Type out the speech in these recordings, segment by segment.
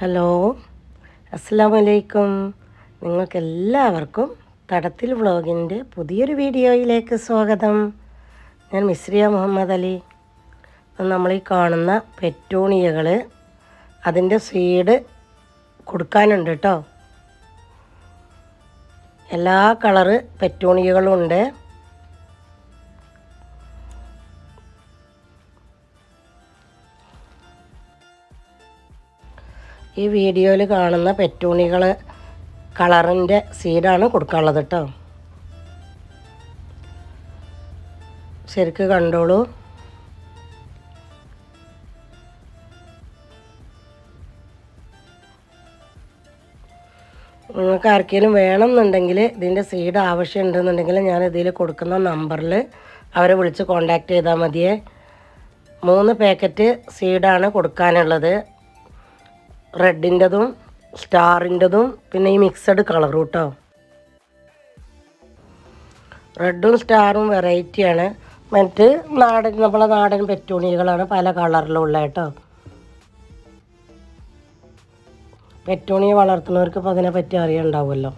Hello അസ്സാം വലൈക്കും നിങ്ങൾക്കെല്ലാവർക്കും തടത്തിൽ വ്ളോഗിന്റെ പുതിയൊരു വീഡിയോയിലേക്ക് സ്വാഗതം. ഞാൻ മിശ്രിയ മുഹമ്മദ് അലി. നമ്മൾ ഈ കാണുന്ന പെറ്റൂണിയകൾ അതിന്റെ സീഡ് കൊടുക്കാനുണ്ട് കേട്ടോ. എല്ലാ കളറ് പെറ്റൂണിയകളും ഉണ്ട്. ഈ വീഡിയോയിൽ കാണുന്ന പെറ്റൂണികൾ കളറിന്റെ സീഡാണ് കൊടുക്കാനുള്ളത് കേട്ടോ ശരിക്ക് കണ്ടോളൂ. നിങ്ങൾക്ക് ആർക്കെങ്കിലും വേണമെന്നുണ്ടെങ്കിൽ ഇതിന്റെ സീഡ് ആവശ്യമുണ്ടെന്നുണ്ടെങ്കിൽ ഞാൻ ഇതിൽ കൊടുക്കുന്ന നമ്പറിൽ അവരെ വിളിച്ച് കോണ്ടാക്ട് ചെയ്താൽ മതിയേ. മൂന്ന് പാക്കറ്റ് സീഡാണ് കൊടുക്കാനുള്ളത്. റെഡിന്റെതും സ്റ്റാറിന്റെതും പിന്നെ ഈ മിക്സഡ് കളറും കേട്ടോ. റെഡും സ്റ്റാറും വെറൈറ്റിയാണ്. മറ്റ് നാടൻ നമ്മളെ നാടൻ പെറ്റൂണികളാണ് പല കളറിലുള്ള കേട്ടോ. പെറ്റൂണിയെ വളർത്തുന്നവർക്ക് ഇപ്പോൾ അതിനെപ്പറ്റി അറിയണ്ടാവുമല്ലോ.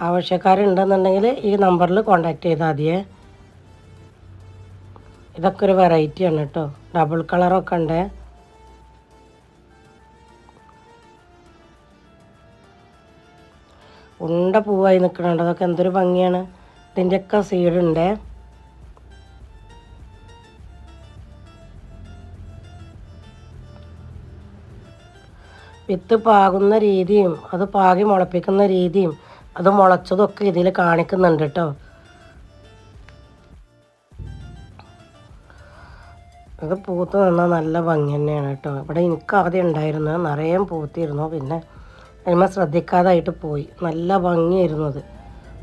ആവശ്യക്കാരുണ്ടെന്നുണ്ടെങ്കിൽ ഈ നമ്പറിൽ കോണ്ടാക്ട് ചെയ്താൽ മതിയേ. ഇതൊക്കെ ഒരു വെറൈറ്റിയാണ് കേട്ടോ ഡബിൾ കളറൊക്കെ ഉണ്ട്. ഉണ്ട പൂവായി നിൽക്കണുണ്ട് അതൊക്കെ എന്തൊരു ഭംഗിയാണ്. ഇതിന്റെയൊക്കെ സീഡുണ്ട് വിത്ത് പാകുന്ന രീതിയും അത് പാകി മുളപ്പിക്കുന്ന രീതിയും അത് മുളച്ചതൊക്കെ ഇതിൽ കാണിക്കുന്നുണ്ട് കേട്ടോ അത് പൂത്ത് നിന്നാൽ നല്ല ഭംഗി തന്നെയാണ് കേട്ടോ. ഇവിടെ എനിക്ക് ആദ്യം ഉണ്ടായിരുന്നു നിറയെ പൂത്തിരുന്നു. പിന്നെ അതിമ ശ്രദ്ധിക്കാതായിട്ട് പോയി. നല്ല ഭംഗിയായിരുന്നു അത്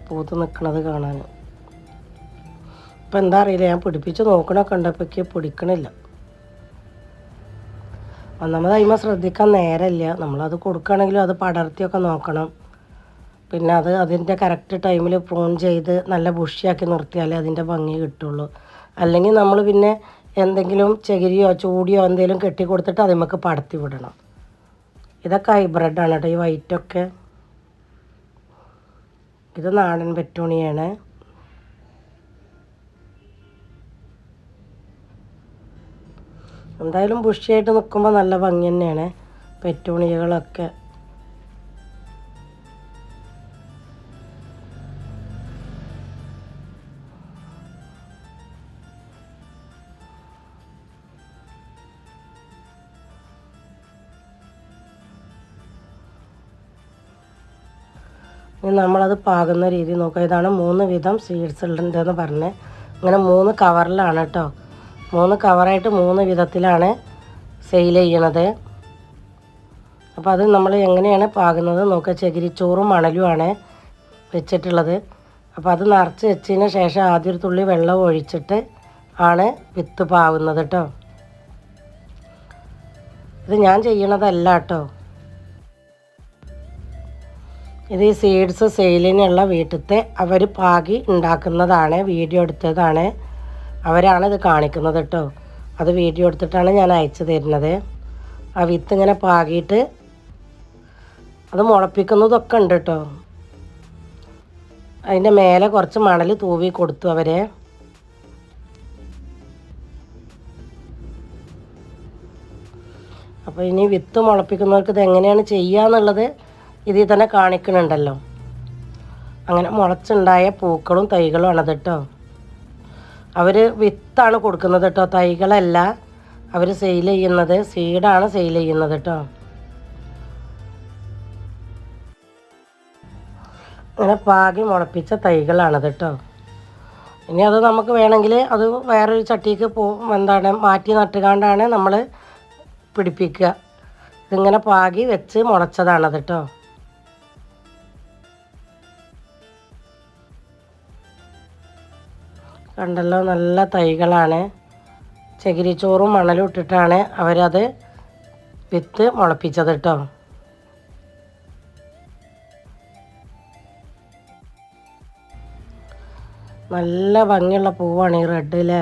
പൂത്ത് നിൽക്കണത് കാണാൻ. ഇപ്പം എന്താ അറിയില്ല. ഞാൻ പിടിപ്പിച്ച് നോക്കണൊക്കെ ഉണ്ടപ്പോഴേക്ക് പിടിക്കണില്ല. ഒന്നാമത് അതിമ ശ്രദ്ധിക്കാൻ നേരമില്ല. നമ്മളത് കൊടുക്കുകയാണെങ്കിലും അത് പടർത്തിയൊക്കെ നോക്കണം. പിന്നെ അത് അതിന്റെ കറക്റ്റ് ടൈമിൽ പ്രൂൺ ചെയ്ത് നല്ല ബുഷിയാക്കി നിർത്തിയാലേ അതിന്റെ ഭംഗി കിട്ടുള്ളൂ. അല്ലെങ്കിൽ നമ്മൾ പിന്നെ എന്തെങ്കിലും ചകിരിയോ ചൂടിയോ എന്തെങ്കിലും കെട്ടി കൊടുത്തിട്ട് അത് നമുക്ക് പടത്തി വിടണം. ഇതൊക്കെ ഹൈബ്രിഡാണ് കേട്ടോ ഈ വൈറ്റൊക്കെ ഇത് നാടൻ പെറ്റൂണിയാണ്. എന്തായാലും ബുഷിയായിട്ട് നിൽക്കുമ്പോൾ നല്ല ഭംഗി തന്നെയാണ് പെറ്റൂണികളൊക്കെ ഇനി നമ്മളത് പാകുന്ന രീതി നോക്കുക ഇതാണ് മൂന്ന് വിധം സീഡ്സ് ഉണ്ടെന്ന് പറഞ്ഞ്. ഇങ്ങനെ മൂന്ന് കവറിലാണ് കേട്ടോ മൂന്ന് കവറായിട്ട് മൂന്ന് വിധത്തിലാണ് സെയിൽ ചെയ്യണത്. അപ്പോൾ അത് നമ്മൾ എങ്ങനെയാണ് പാകുന്നത് നോക്കുക ചകിരിച്ചോറും മണലുമാണ് വെച്ചിട്ടുള്ളത്. അപ്പോൾ അത് നിറച്ച് വെച്ചതിന് ശേഷം ആദ്യം ഒരു തുള്ളി വെള്ളം ഒഴിച്ചിട്ട് ആണ് വിത്ത് പാവുന്നത് കേട്ടോ ഇത് ഞാൻ ചെയ്യണതല്ല കേട്ടോ ഇത് ഈ സീഡ്സ് സെയിലിനുള്ള വീട്ടിലത്തെ അവർ പാകി ഉണ്ടാക്കുന്നതാണ് വീഡിയോ എടുത്തതാണ്. അവരാണ് ഇത് കാണിക്കുന്നത് കേട്ടോ. അത് വീഡിയോ എടുത്തിട്ടാണ് ഞാൻ അയച്ചു തരുന്നത്. ആ വിത്ത് ഇങ്ങനെ പാകിയിട്ട് അത് മുളപ്പിക്കുന്നതൊക്കെ ഉണ്ട് കേട്ടോ. അതിന്റെ മേലെ കുറച്ച് മണൽ തൂവി കൊടുത്തു അവരെ. അപ്പോൾ ഇനി വിത്ത് മുളപ്പിക്കുന്നവർക്ക് ഇത് എങ്ങനെയാണ് ചെയ്യുക എന്നുള്ളത് ഇതിൽ തന്നെ കാണിക്കുന്നുണ്ടല്ലോ. അങ്ങനെ മുളച്ചുണ്ടായ പൂക്കളും തൈകളും ആണത് കേട്ടോ അവർ വിത്താണ് കൊടുക്കുന്നത് കേട്ടോ. തൈകളല്ല അവർ സെയിൽ ചെയ്യുന്നത് സീഡാണ് സെയിൽ ചെയ്യുന്നത് കേട്ടോ. അങ്ങനെ പാകി മുളപ്പിച്ച തൈകളാണത് കേട്ടോ. ഇനി അത് നമുക്ക് വേണമെങ്കിൽ അത് വേറൊരു ചട്ടിക്ക് പോ എന്താണ് മാറ്റി നട്ടുകാണ്ടാണ് നമ്മൾ പിടിപ്പിക്കുക. ഇതിങ്ങനെ പാകി വെച്ച് മുളച്ചതാണത് കേട്ടോ. കണ്ടല്ലോ നല്ല തൈകളാണ്. ചകിരിച്ചോറും മണലും ഇട്ടിട്ടാണ് അവരത് വിത്ത് മുളപ്പിച്ചത് കേട്ടോ നല്ല ഭംഗിയുള്ള പൂവാണ് ഈ റെഡ് അല്ലേ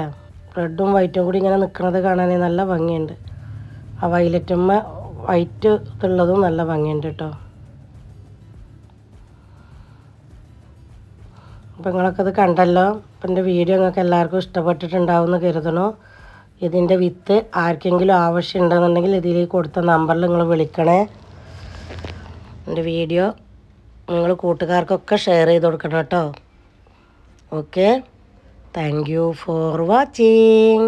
റെഡും വൈറ്റും കൂടി ഇങ്ങനെ നിൽക്കുന്നത് കാണാൻ നല്ല ഭംഗിയുണ്ട്. ആ വൈലറ്റുമ്മ വൈറ്റ് ഇതുള്ളതും നല്ല ഭംഗിയുണ്ട് കേട്ടോ അപ്പോൾ നിങ്ങളൊക്കെ ഇത് കണ്ടല്ലോ. അപ്പം എന്റെ വീഡിയോ നിങ്ങൾക്ക് എല്ലാവർക്കും ഇഷ്ടപ്പെട്ടിട്ടുണ്ടാവും എന്ന് കരുതണു ഇതിന്റെ വിത്ത് ആർക്കെങ്കിലും ആവശ്യം ആവശ്യമുണ്ടെന്നുണ്ടെങ്കിൽ ഇതിൽ കൊടുത്ത നമ്പറിൽ നിങ്ങൾ വിളിക്കണേ. എന്റെ വീഡിയോ നിങ്ങൾ കൂട്ടുകാർക്കൊക്കെ ഷെയർ ചെയ്ത് കൊടുക്കണം കേട്ടോ. Okay. Thank you for watching.